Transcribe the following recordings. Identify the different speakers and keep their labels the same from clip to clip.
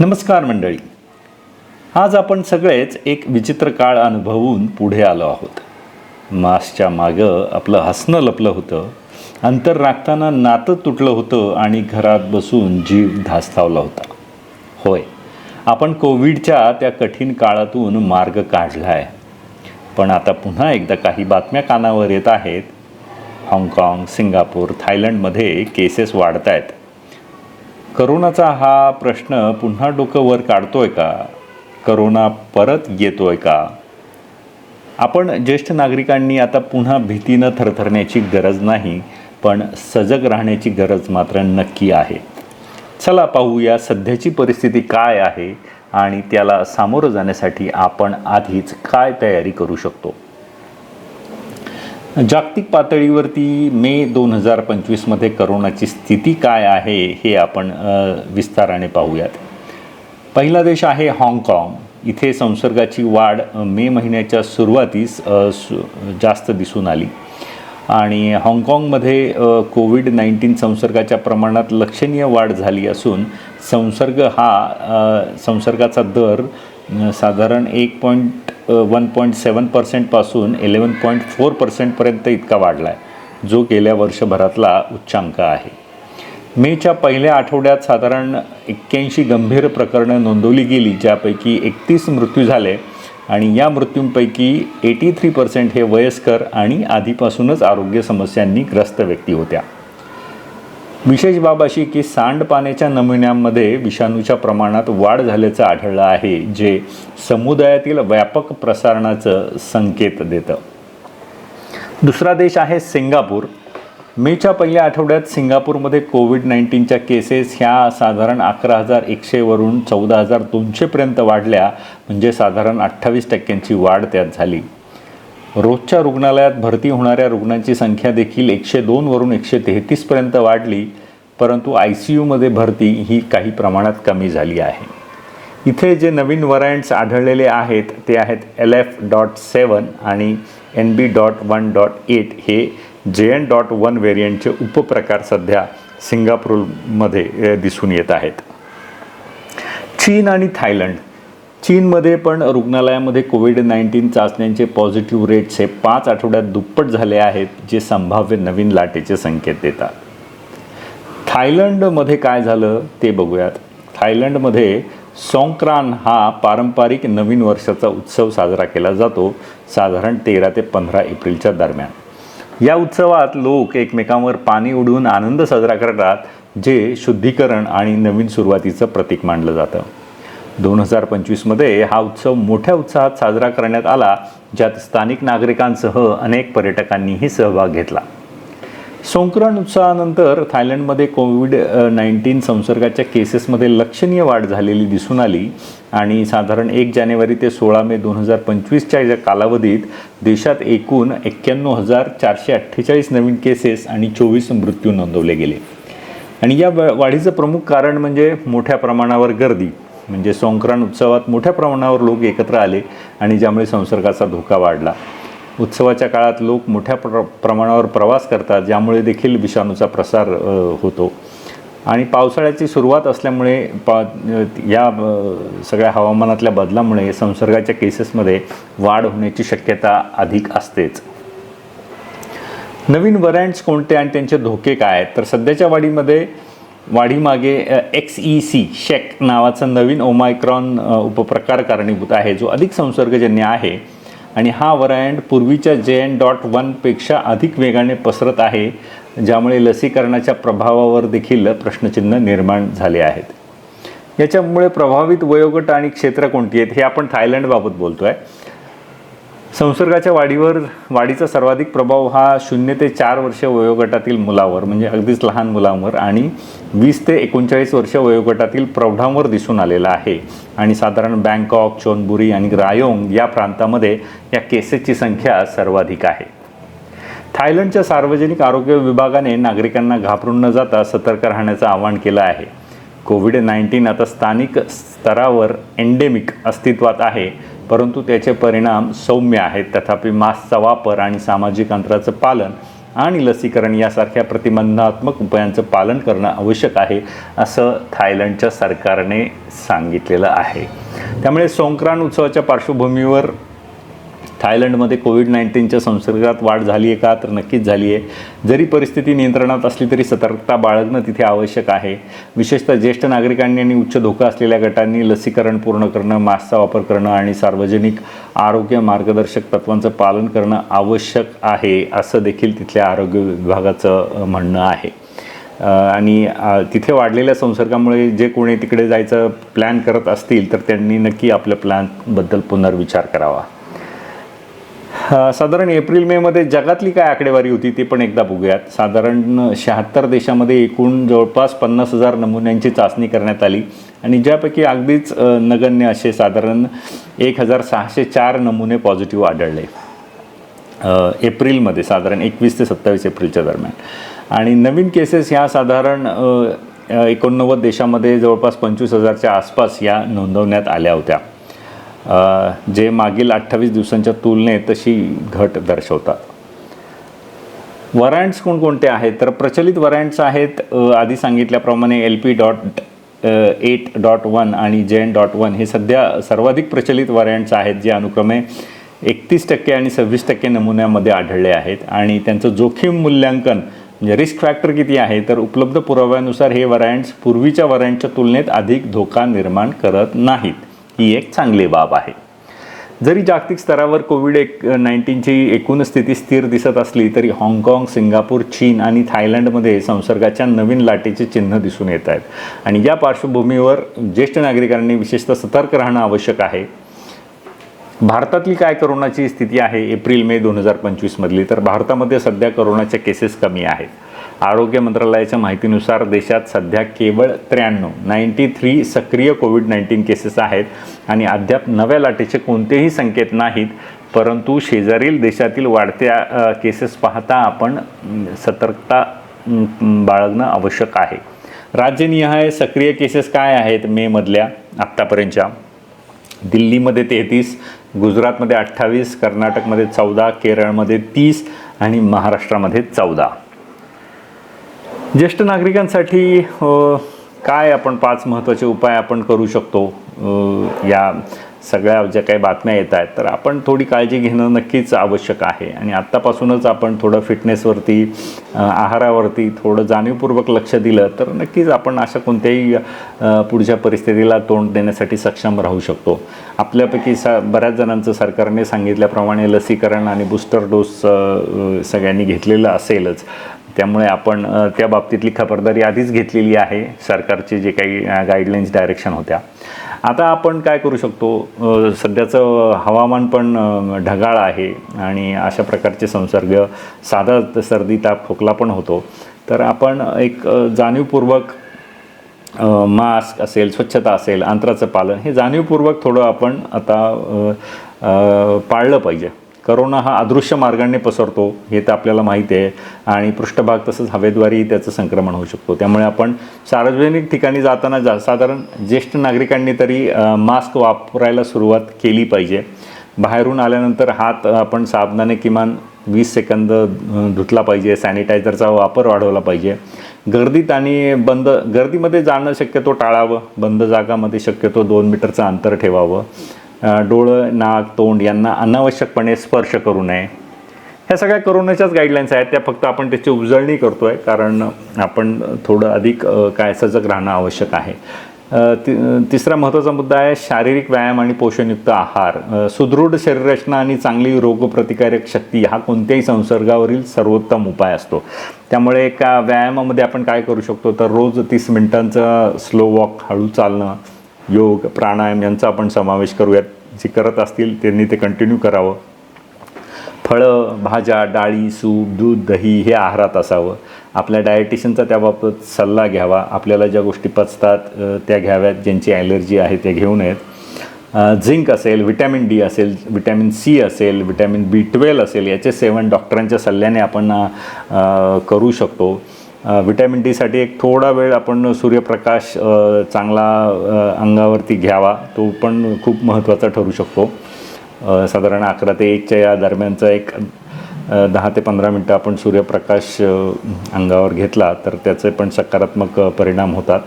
Speaker 1: नमस्कार मंडळी. आज आपण सगळेच एक विचित्र काळ अनुभवून पुढे आलो आहोत. मास्कच्या मागं आपलं हसणं लपलं होतं. अंतर राखताना नातं तुटलं होतं आणि घरात बसून जीव धास्तावला होता. होय आपण कोविडच्या त्या कठीण काळातून मार्ग काढला आहे पण आता पुन्हा एकदा काही बातम्या कानावर येत आहेत. हाँगकाँग सिंगापूर थायलंडमध्ये केसेस वाढत आहेत करोनाचा हा प्रश्न पुन्हा डोकं वर काढतोय का? करोना परत येतोय का? आपण ज्येष्ठ नागरिकांनी आता पुन्हा भीतीनं थरथरण्याची गरज नाही पण सजग राहण्याची गरज मात्र नक्की आहे. चला पाहूया सध्याची परिस्थिती काय आहे आणि त्याला सामोरं जाण्यासाठी आपण आधीच काय तयारी करू शकतो. जागतिक पातळीवरती मे दोन हजार पंचवीसमध्ये करोनाची स्थिती काय आहे हे आपण विस्ताराने पाहूयात. पहिला देश आहे हाँगकाँग. इथे संसर्गाची वाढ मे महिन्याच्या सुरुवातीस सु जास्त दिसून आली. आणि हाँगकाँगमध्ये कोविड नाईन्टीन संसर्गाच्या प्रमाणात लक्षणीय वाढ झाली असून संसर्ग हा संसर्गाचा दर साधारण एक पॉईंट वन पॉईंट सेवन पर्सेंटपासून इलेवन पॉईंट फोर पर्सेंटपर्यंत इतका वाढला आहे जो गेल्या वर्षभरातला उच्चांक आहे. मेच्या पहिल्या आठवड्यात साधारण एक्क्याऐंशी गंभीर प्रकरणं नोंदवली गेली ज्यापैकी एकतीस मृत्यू झाले आणि या मृत्यूंपैकी एटी थ्री पर्सेंट हे वयस्कर आणि आधीपासूनच आरोग्य समस्यांनी ग्रस्त व्यक्ती होत्या. विशेष बाब अशी की सांडपाण्याच्या नमुन्यांमध्ये विषाणूच्या प्रमाणात वाढ झाल्याचं आढळलं आहे जे समुदायातील व्यापक प्रसारणाचं संकेत देतं. दुसरा देश आहे सिंगापूर. मेच्या पहिल्या आठवड्यात सिंगापूरमध्ये कोविड नाईन्टीनच्या केसेस ह्या साधारण अकरा हजार एकशेवरून चौदा हजार दोनशेपर्यंत वाढल्या म्हणजे साधारण अठ्ठावीस टक्क्यांची वाढ त्यात झाली. रोजच्या रुग्णालयात भरती होणाऱ्या रुग्णांची संख्या देखील एकशे दोनवरून एकशे तेहतीसपर्यंत वाढली परंतु आय सी यूमध्ये भरती ही काही प्रमाणात कमी झाली आहे. इथे जे नवीन व्हरायंट्स आढळलेले आहेत ते आहेत एल एफ डॉट सेवन आणि N B dot one dot eight हे जे एन डॉट वन व्हेरियंटचे उपप्रकार सध्या सिंगापूरमध्ये दिसून येत आहेत. चीन आणि थायलंड चीनमध्ये पण रुग्णालयामध्ये कोविड नाईन्टीन चाचण्यांचे पॉझिटिव्ह रेट्स हे पाच आठवड्यात दुप्पट झाले आहेत जे संभाव्य नवीन लाटेचे संकेत देतात. थायलंडमध्ये काय झालं ते बघूयात. थायलंडमध्ये सोंक्रान हा पारंपरिक नवीन वर्षाचा उत्सव साजरा केला जातो साधारण तेरा ते पंधरा एप्रिलच्या दरम्यान. या उत्सवात लोक एकमेकांवर पाणी उडवून आनंद साजरा करतात जे शुद्धीकरण आणि नवीन सुरुवातीचं प्रतीक मानलं जातं. दोन हजार पंचवीसमध्ये हा उत्सव मोठ्या उत्साहात साजरा करण्यात आला ज्यात स्थानिक नागरिकांसह अनेक पर्यटकांनीही सहभाग घेतला. संक्रांत उत्सवानंतर थायलंडमध्ये कोविड नाईन्टीन संसर्गाच्या केसेसमध्ये लक्षणीय वाढ झालेली दिसून आली आणि साधारण एक जानेवारी ते सोळा मे दोन हजार पंचवीसच्या या कालावधीत देशात एकूण एक्क्याण्णव हजार चारशे अठ्ठेचाळीस नवीन केसेस आणि चोवीस मृत्यू नोंदवले गेले. आणि या वाढीचं प्रमुख कारण म्हणजे मोठ्या प्रमाणावर गर्दी. म्हणजे संक्रांत उत्सवात मोठ्या प्रमाणावर लोक एकत्र आले आणि ज्यामुळे संसर्गाचा धोका वाढला. उत्सवाच्या काळात लोक मोठ्या प्र प्रमाणावर प्रवास करतात ज्यामुळे देखील विषाणूचा प्रसार होतो. आणि पावसाळ्याची सुरुवात असल्यामुळे पा या सगळ्या हवामानातल्या बदलामुळे संसर्गाच्या केसेसमध्ये वाढ होण्याची शक्यता अधिक असतेच. नवीन व्हरायंट्स कोणते आणि त्यांचे धोके काय? तर सध्याच्या वाढीमध्ये वाढीमागे एक्स ई सी शेक नावाचा नवीन ओमायक्रॉन उपप्रकार कारणीभूत आहे जो अधिक संसर्गजन्य आहे. आणि हा व्हरायंट पूर्वीच्या जे एन डॉट वनपेक्षा अधिक वेगाने पसरत आहे ज्यामुळे लसीकरणाच्या प्रभावावर देखील प्रश्नचिन्ह निर्माण झाले आहेत. याच्यामुळे प्रभावित वयोगट आणि क्षेत्र कोणती आहेत हे आपण थायलंडबाबत बोलतो आहे संसर्गाच्या वाढीवर वाढीचा सर्वाधिक प्रभाव हा शून्य ते चार वर्ष वयोगटातील मुलावर म्हणजे अगदीच लहान मुलांवर आणि वीस ते एकोणचाळीस वर्ष वयोगटातील प्रौढांवर दिसून आलेला आहे. आणि साधारण बँकॉक चोनबुरी आणि रायोंग या प्रांतामध्ये या केसेसची संख्या सर्वाधिक आहे. थायलंडच्या सार्वजनिक आरोग्य विभागाने नागरिकांना घाबरून न जाता सतर्क राहण्याचं आवाहन केलं आहे. कोविड नाईन्टीन आता स्थानिक स्तरावर एंडेमिक अस्तित्वात आहे. परंतु त्याचे परिणाम सौम्य आहेत. तथापि मास्कचा वापर आणि सामाजिक अंतराचं पालन आणि लसीकरण यासारख्या प्रतिबंधात्मक उपायांचं पालन करणं आवश्यक आहे असं थायलंडच्या सरकारने सांगितलेलं आहे. त्यामुळे संक्रांत उत्सवाच्या पार्श्वभूमीवर थायलंडमध्ये कोविड नाईन्टीनच्या संसर्गात वाढ झाली आहे का? तर नक्कीच झाली आहे जरी परिस्थिती नियंत्रणात असली तरी सतर्कता बाळगणं तिथे आवश्यक आहे. विशेषतः ज्येष्ठ नागरिकांनी आणि उच्च धोका असलेल्या गटांनी लसीकरण पूर्ण करणं मास्कचा वापर करणं आणि सार्वजनिक आरोग्य मार्गदर्शक तत्वांचं पालन करणं आवश्यक आहे असं देखील तिथल्या आरोग्य विभागाचं म्हणणं आहे. आणि तिथे वाढलेल्या संसर्गामुळे जे कोणी तिकडे जायचं प्लॅन करत असतील तर त्यांनी नक्की आपल्या प्लॅनबद्दल पुनर्विचार करावा. साधारण एप्रिल मेमध्ये जगातली काय आकडेवारी होती ते पण एकदा बघूयात. साधारण शहात्तर देशामध्ये एकूण जवळपास पन्नास हजार नमुन्यांची चाचणी करण्यात आली. आणि ज्यापैकी अगदीच नगण्य असे साधारण एक हजार सहाशे चार नमुने पॉझिटिव्ह आढळले. एप्रिलमध्ये साधारण एकवीस ते सत्तावीस एप्रिलच्या दरम्यान. आणि नवीन केसेस ह्या साधारण एकोणनव्वद देशामध्ये जवळपास पंचवीस हजारच्या आसपास या नोंदवण्यात आल्या होत्या. जे मागील अठ्ठावीस दिवसांच्या तुलनेत तशी घट दर्शवतात. वरायंट्स कोणकोणते आहेत? तर प्रचलित वरायंट्स आहेत आधी सांगितल्याप्रमाणे L P dot eight dot one आणि जेन डॉट वन हे सध्या सर्वाधिक प्रचलित वरायंट्स आहेत जे अनुक्रमे एकतीस टक्के आणि सव्वीस टक्के नमुन्यामध्ये आढळले आहेत. आणि त्यांचं जोखीम मूल्यांकन म्हणजे रिस्क फॅक्टर किती आहे तर उपलब्ध पुराव्यानुसार हे वरायंट्स पूर्वीच्या वरायंटच्या तुलनेत अधिक धोका निर्माण करत नाहीत. ही एक चांगली बाब आहे. जरी जागतिक स्तरावर कोविड एक नाईन्टीनची एकूण स्थिती स्थिर दिसत असली तरी हाँगकाँग सिंगापूर चीन आणि थायलंडमध्ये संसर्गाच्या नवीन लाटेचे चिन्ह दिसून येत आहेत. आणि या पार्श्वभूमीवर ज्येष्ठ नागरिकांनी विशेषतः सतर्क राहणं आवश्यक आहे. भारतातली काय करोनाची स्थिती आहे? एप्रिल मे दोन हजार पंचवीसमधली तर भारतामध्ये सध्या करोनाच्या केसेस कमी आहेत. आरोग्य मंत्रालयाच्या माहितीनुसार देशात सध्या केवळ त्र्याण्णव नाईन्टी थ्री सक्रिय कोविड नाईन्टीन केसेस आहेत आणि अद्याप नव्या लाटेचे कोणतेही संकेत नाहीत परंतु शेजारील देशातील वाढत्या केसेस पाहता आपण सतर्कता बाळगणं आवश्यक आहे. राज्यनिहाय सक्रिय केसेस काय आहेत मेमधल्या आत्तापर्यंतच्या? दिल्लीमध्ये तेहतीस गुजरातमध्ये अठ्ठावीस कर्नाटकमध्ये चौदा केरळमध्ये तीस आणि महाराष्ट्रामध्ये चौदा. ज्येष्ठ नागरिकांसाठी काय आपण पाच महत्त्वाचे उपाय आपण करू शकतो? या सगळ्या ज्या काही बातम्या येत आहेत तर आपण थोडी काळजी घेणं नक्कीच आवश्यक आहे. आणि आत्तापासूनच आपण थोडं फिटनेसवरती आहारावरती थोडं जाणीवपूर्वक लक्ष दिलं तर नक्कीच आपण अशा कोणत्याही पुढच्या परिस्थितीला तोंड देण्यासाठी सक्षम राहू शकतो. आपल्यापैकी सा बऱ्याच जणांचं सरकारने सांगितल्याप्रमाणे लसीकरण आणि बूस्टर डोस सगळ्यांनी घेतलेलं असेलच. त्यामुळे आपण त्या बाबतीतली खबरदारी आधीच घेतलेली आहे सरकारचे जे काही गाईडलाईन्स डायरेक्शन होत्या. आता आपण काय करू शकतो? सध्याचं हवामान पण ढगाळ आहे आणि अशा प्रकारचे संसर्ग साधा सर्दी ताप खोकला पण होतो. तर आपण एक जाणीवपूर्वक मास्क असेल स्वच्छता असेल अंतराचं पालन हे जाणीवपूर्वक थोडं आपण आता पाळलं पाहिजे. करोना हा अदृश्य मार्गाने पसरतो हे तर आपल्याला माहिती आहे. आणि पृष्ठभाग तसंच हवेद्वारेही त्याचं संक्रमण होऊ शकतो. त्यामुळे आपण सार्वजनिक ठिकाणी जाताना जा साधारण ज्येष्ठ नागरिकांनी तरी मास्क वापरायला सुरुवात केली पाहिजे. बाहेरून आल्यानंतर हात आपण साबणाने किमान वीस सेकंद धुतला पाहिजे. सॅनिटायझरचा वापर वाढवला पाहिजे. गर्दीत आणि बंद गर्दीमध्ये जाणं शक्यतो टाळावं. बंद जागामध्ये शक्यतो दोन मीटरचं अंतर ठेवावं. डोळं नाक तोंड यांना अनावश्यकपणे स्पर्श करू नये. ह्या सगळ्या करोनाच्याच गाईडलाईन्स आहेत त्या फक्त आपण त्याची उजळणी करतो आहे कारण आपण थोडं अधिक काय सजग राहणं आवश्यक आहे. ति तिसरा महत्त्वाचा मुद्दा आहे शारीरिक व्यायाम आणि पोषणयुक्त आहार. सुदृढ शरीररचना आणि चांगली रोगप्रतिकारक शक्ती हा कोणत्याही संसर्गावरील सर्वोत्तम उपाय असतो. त्यामुळे एका व्यायामामध्ये आपण काय करू शकतो? तर रोज तीस मिनिटांचं स्लो वॉक हळू चालणं योग प्राणायाम यांचा आपण समावेश करूयात. जे करत असतील त्यांनी ते कंटिन्यू करावं. फळं भाज्या डाळी सूप दूध दही हे आहारात असावं. आपल्या डायटिशियनचा त्याबाबत सल्ला घ्यावा. आपल्याला ज्या गोष्टी पचतात त्या घ्याव्यात. ज्यांची ॲलर्जी आहे त्या घेऊ नयेत. झिंक असेल विटॅमिन डी असेल विटॅमिन सी असेल विटॅमिन बी ट्वेल्व असेल याचे सेवन डॉक्टरांच्या सल्ल्याने आपण करू शकतो. व्हिटॅमिन विटॅमिन डीसाठी एक थोडा वेळ आपण सूर्यप्रकाश चांगला अंगावरती घ्यावा. तो पण खूप महत्त्वाचा ठरू शकतो. साधारण अकरा ते एकच्या या दरम्यानचा एक दहा ते पंधरा मिनटं आपण सूर्यप्रकाश अंगावर घेतला तर त्याचे पण सकारात्मक परिणाम होतात.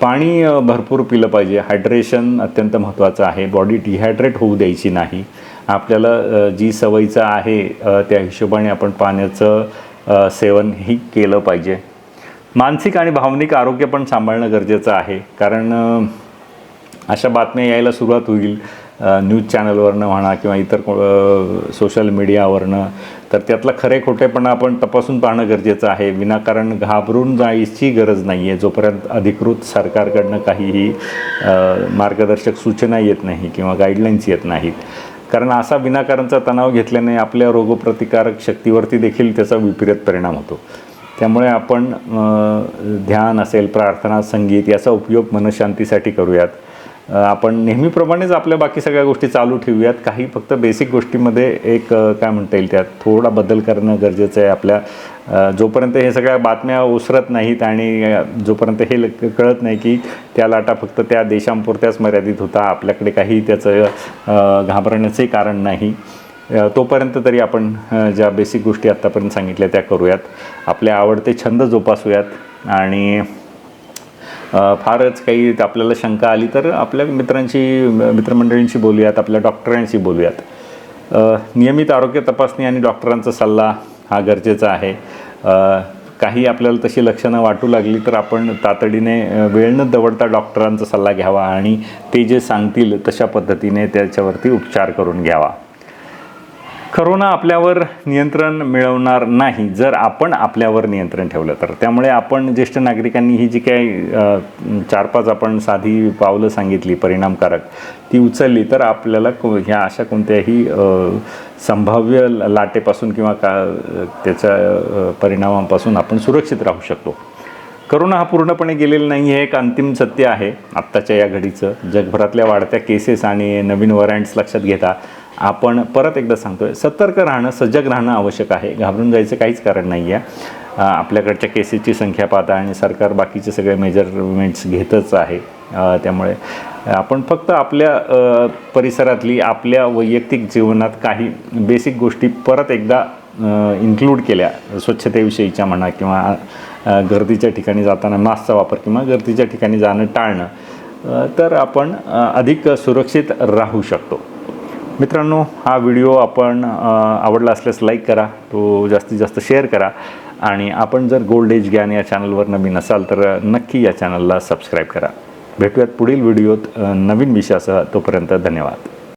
Speaker 1: पाणी भरपूर पिलं पाहिजे. हायड्रेशन अत्यंत महत्त्वाचं आहे. बॉडी डिहायड्रेट होऊ द्यायची नाही. आपल्याला जी सवयीचं आहे त्या हिशोबाने आपण पाण्याचं सेवन ही केलं पाहिजे. मानसिक आणि भावनिक आरोग्य पण सांभाळणं गरजेचं आहे. कारण अशा बातम्या यायला सुरुवात होईल न्यूज चॅनलवरनं म्हणा किंवा इतर को सोशल मीडियावरनं. तर त्यातला खरे खोटेपणा आपण तपासून पाहणं गरजेचं आहे. विनाकारण घाबरून जायची गरज नाही आहे जोपर्यंत अधिकृत सरकारकडनं काहीही मार्गदर्शक सूचना येत नाही किंवा गाईडलाईन्स येत नाहीत. कारण असा विनाकारणचा तणाव घेतल्याने आपल्या रोगप्रतिकारक शक्तीवरती देखील त्याचा विपरीत परिणाम होतो. त्यामुळे आपण ध्यान असेल प्रार्थना संगीत याचा उपयोग मनशांतीसाठी करूयात. आपण नेहमीप्रमाणेच आपल्या बाकी सगळ्या गोष्टी चालू ठेवूयात. काही फक्त बेसिक गोष्टीमध्ये एक काय म्हणता येईल त्यात? थोडा बदल करणं गरजेचं आहे आपल्या जोपर्यंत हे सगळ्या बातम्या ओसरत नाहीत आणि जोपर्यंत हे ल- कळत नाही की त्या लाटा फक्त त्या देशांपुरत्याच मर्यादित होता आपल्याकडे काही त्याचं घाबरण्याचंही कारण नाही. तोपर्यंत तरी आपण ज्या बेसिक गोष्टी आत्तापर्यंत सांगितल्या त्या करूयात. आपले आवडते छंद जोपासूयात. आणि फारच काही आपल्याला शंका आली तर आपल्या मित्रांशी मित्रमंडळींशी बोलूयात आपल्या डॉक्टरांशी बोलूयात. नियमित आरोग्य तपासणी आणि डॉक्टरांचा सल्ला हा गरजेचा आहे. काही आपल्याला तशी लक्षणं वाटू लागली तर आपण तातडीने वेळ न दवडता डॉक्टरांचा सल्ला घ्यावा आणि ते जे सांगतील तशा पद्धतीने त्याच्यावरती उपचार करून घ्यावा. करोना आपल्यावर नियंत्रण मिळवणार नाही जर आपण आपल्यावर नियंत्रण ठेवलं तर त्यामुळे आपण ज्येष्ठ नागरिकांनी ही जी काही चार पाच आपण साधी पावलं सांगितली परिणामकारक ती उचलली तर आपल्याला को ह्या अशा कोणत्याही संभाव्य लाटेपासून किंवा का त्याच्या परिणामांपासून परिणामापासून आपण सुरक्षित राहू शकतो. करोना हा पूर्णपणे गेलेला नाही हे एक अंतिम सत्य आहे आत्ताच्या या घडीचं. जगभरातल्या वाढत्या केसेस आणि नवीन व्हरायंट्स लक्षात घेता आपण परत एकदा सांगतोय सतर्क राहणं सजग राहणं आवश्यक आहे. घाबरून जायचं काहीच कारण नाही आहे आपल्याकडच्या केसेसची संख्या पाहता आणि सरकार बाकीचे सगळे मेजरमेंट्स घेतच आहे. त्यामुळे आपण फक्त आपल्या परिसरातली आपल्या वैयक्तिक जीवनात काही बेसिक गोष्टी परत एकदा इन्क्लूड केल्या. स्वच्छतेविषयीच्या म्हणा किंवा गर्दीच्या ठिकाणी जाताना मास्कचा वापर किंवा गर्दीच्या ठिकाणी जाणं टाळणं तर आपण अधिक सुरक्षित राहू शकतो. मित्रांनो हा व्हिडिओ आपण आवडला असल्यास लाईक करा तो जास्तीत जास्त शेअर करा. आणि आपण जर गोल्ड एज ज्ञान या चॅनलवर नवीन असाल तर नक्की या चॅनलला सबस्क्राईब करा. भेटूयात पुढील व्हिडिओत नवीन विषयासह. तोपर्यंत धन्यवाद.